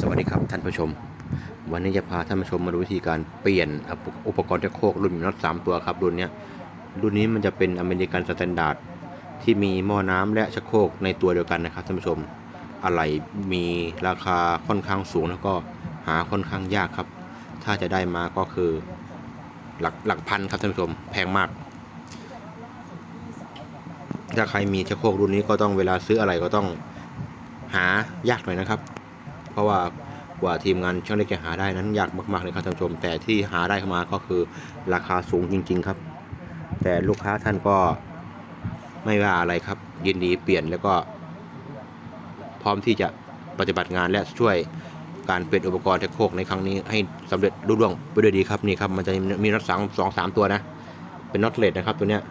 สวัสดีครับท่านผู้ชม วันนี้จะพาท่านผู้ชมมาดูวิธีการเปลี่ยนอุปกรณ์ชักโครกรุ่นน็อตสามตัวครับรุ่นนี้รุ่นนี้มันจะเป็นอเมริกันสแตนดาร์ดที่มีหม้อน้ำและชักโครกในตัวเดียวกันนะครับท่านผู้ชมอะไรมีราคาค่อนข้างสูงแล้วก็หาค่อนข้างยากครับ ถ้าจะได้มาก็คือหลักหลักพันครับท่านผู้ชมแพงมาก ถ้าใครมีชักโครกรุ่นนี้ก็ต้องเวลาซื้ออะไรก็ต้องหายากหน่อยนะครับ เพราะว่ากว่าทีมงานช่างเล็กจะหาได้นั้นยากมากๆเลยครับท่านผู้ชม แต่ที่หาได้เข้ามาก็คือราคาสูงจริง ๆครับ แต่ลูกค้าท่านก็ไม่ว่าอะไรครับ ยินดีเปลี่ยนแล้วก็ พร้อมที่จะปฏิบัติงานและช่วยการเปลี่ยนอุปกรณ์เทคโคกในครั้งนี้ให้สำเร็จรุ่ร่วงไปด้วยดีครับนี่ครับมันจะมีน็อตสองสองสามตัวนะ เป็นน็อตเลดนะครับตัวเนี้ย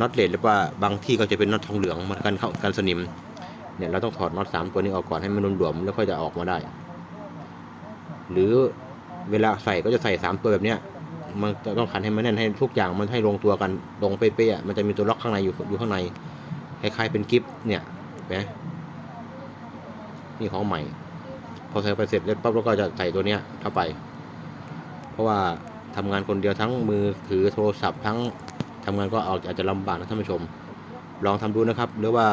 น็อตเลดหรือว่าบางที่ก็จะเป็นน็อตทองเหลืองเหมันกันเข้ากันสนิม เนี่ยเราต้องถอดน็อตสามตัวนี้ออกก่อนให้มันหลวมๆแล้วค่อยจะออกมาได้ หรือเวลาใส่ก็จะใส่สามตัวแบบเนี้ยมันจะต้องขันให้มันแน่นให้ทุกอย่างมันให้ลงตัวกันลงเป๊ะๆมันจะมีตัวล็อกข้างในอยู่อยู่ข้างในคล้ายๆเป็นกิฟต์เนี่ยนไหมนี่ของใหม่ พอใส่ไปเสร็จแล้วปั๊บเราก็จะใส่ตัวเนี้ยเข้าไป เพราะว่าทำงานคนเดียวทั้งมือถือโทรศัพท์ทั้งทำงานก็อาจจะลำบากนะท่านผู้ชม ลองทำดูนะครับ หรือว่า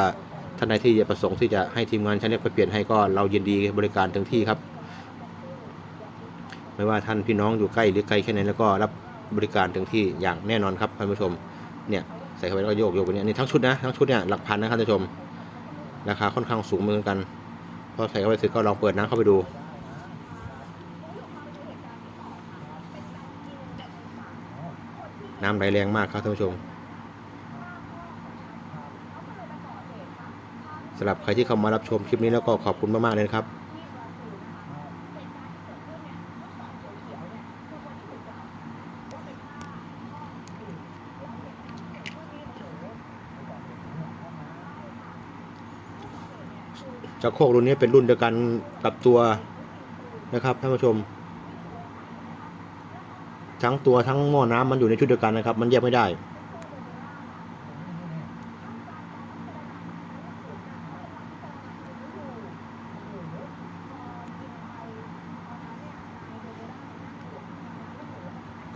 ท่านใดที่ประสงค์ที่จะให้ทีมงานชั้นเล็กไปเปลี่ยนให้ก็เรายินดีบริการถึงที่ครับ ไม่ว่าท่านพี่น้องอยู่ใกล้หรือไกลแค่ไหนแล้วก็รับบริการถึงที่อย่างแน่นอนครับท่านผู้ชมเนี่ยใส่เข้าไปแล้วก็โยกโยกไปเนี่ยนี่ทั้งชุดนะทั้งชุดเนี่ยหลักพันนะครับท่านผู้ชมราคาค่อนข้างสูงเหมือนกันพอใส่เข้าไปเสร็จก็ลองเปิดน้ำเข้าไปดูน้ำไหลแรงมากครับท่านผู้ชม สำหรับใครที่เข้ามารับชมคลิปนี้แล้วก็ขอบคุณมากๆเลยครับจากโคกรุ่นนี้เป็นรุ่นเดียวกันกับตัวนะครับท่านผู้ชม ทั้งตัวทั้งหม้อน้ำมันอยู่ในชุดเดียวกันนะครับ มันแยกไม่ได้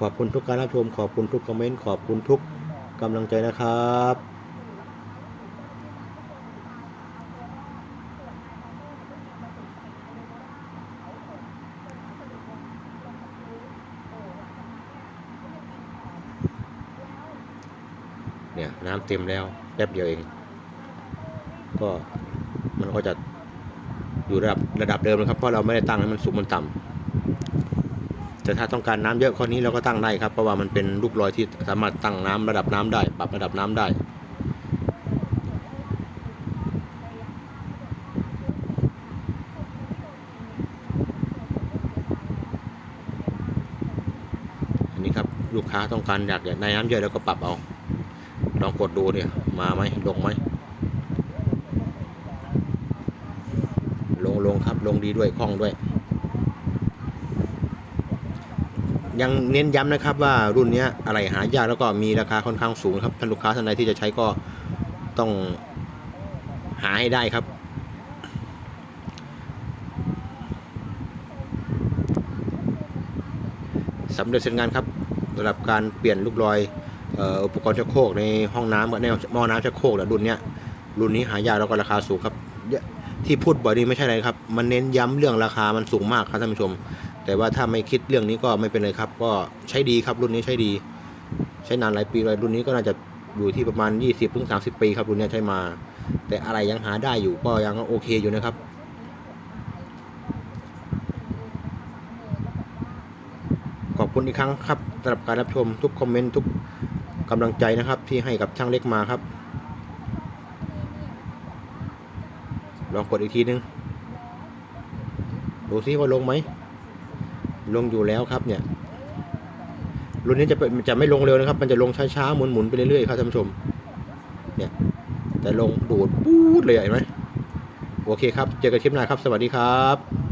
อบคุณทุกการรับชม ขอบคุณทุกคอมเมนต์ ขอบคุณทุกกำลังใจนะครับเนี่ยน้ำเต็มแล้วแป๊บเดียวเอง ก็มันก็จะอยู่ระดับระดับเดิมนะครับ เพราะเราไม่ได้ตั้งให้มันสูงมันต่ำ แต่ถ้าต้องการน้ำเยอะข้อนี้เราก็ตั้งได้ครับ เพราะว่ามันเป็นลูกลอยที่สามารถตั้งน้ำระดับน้ำได้ ปรับระดับน้ำได้ อันนี้ครับลูกค้าต้องการอยากอยากได้น้ำเยอะแล้วก็ปรับเอาลองกดดูเนี่ยมาไหมลงไหมลงลงครับลงดีด้วยคล่องด้วย ยังเน้นย้ำนะครับว่ารุ่นนี้อะไรหายากแล้วก็มีราคาค่อนข้างสูงครับท่านลูกค้าท่านใดที่จะใช้ก็ต้องหาให้ได้ครับ สำเร็จเสร็จงานครับสำหรับการเปลี่ยนลูกลอยอุปกรณ์ชักโครกในห้องน้ำกับในหม้อน้ำชักโครกนะรุ่นนี้รุ่นนี้หายากแล้วก็ราคาสูงครับที่พูดบ่อยนี้ไม่ใช่อะไรครับ มันเน้นย้ำเรื่องราคามันสูงมากครับท่านผู้ชม แต่ว่าถ้าไม่คิดเรื่องนี้ก็ไม่เป็นไรครับ ก็ใช้ดีครับรุ่นนี้ใช้ดี ใช้นานหลายปีเลยรุ่นนี้ก็น่าจะอยู่ที่ประมาณ 20ถึง30 ปีครับรุ่นนี้ใช้มา แต่อะไรยังหาได้อยู่ก็ยังโอเคอยู่นะครับขอบคุณอีกครั้งครับสำหรับการรับชมทุกคอมเมนต์ทุกกำลังใจนะครับ ที่ให้กับช่างเล็กมาครับ ลองกดอีกทีนึง ดูซิว่าลงไหม ลงอยู่แล้วครับเนี่ย รุ่นนี้จะเป็นจะไม่ลงเร็วนะครับ มันจะลงช้าๆหมุนๆไปเรื่อยๆครับท่านผู้ชม เนี่ย แต่ลงดูดปู๊ดเลยเห็นไหมโอเคครับ เจอกันคลิปหน้าครับ สวัสดีครับ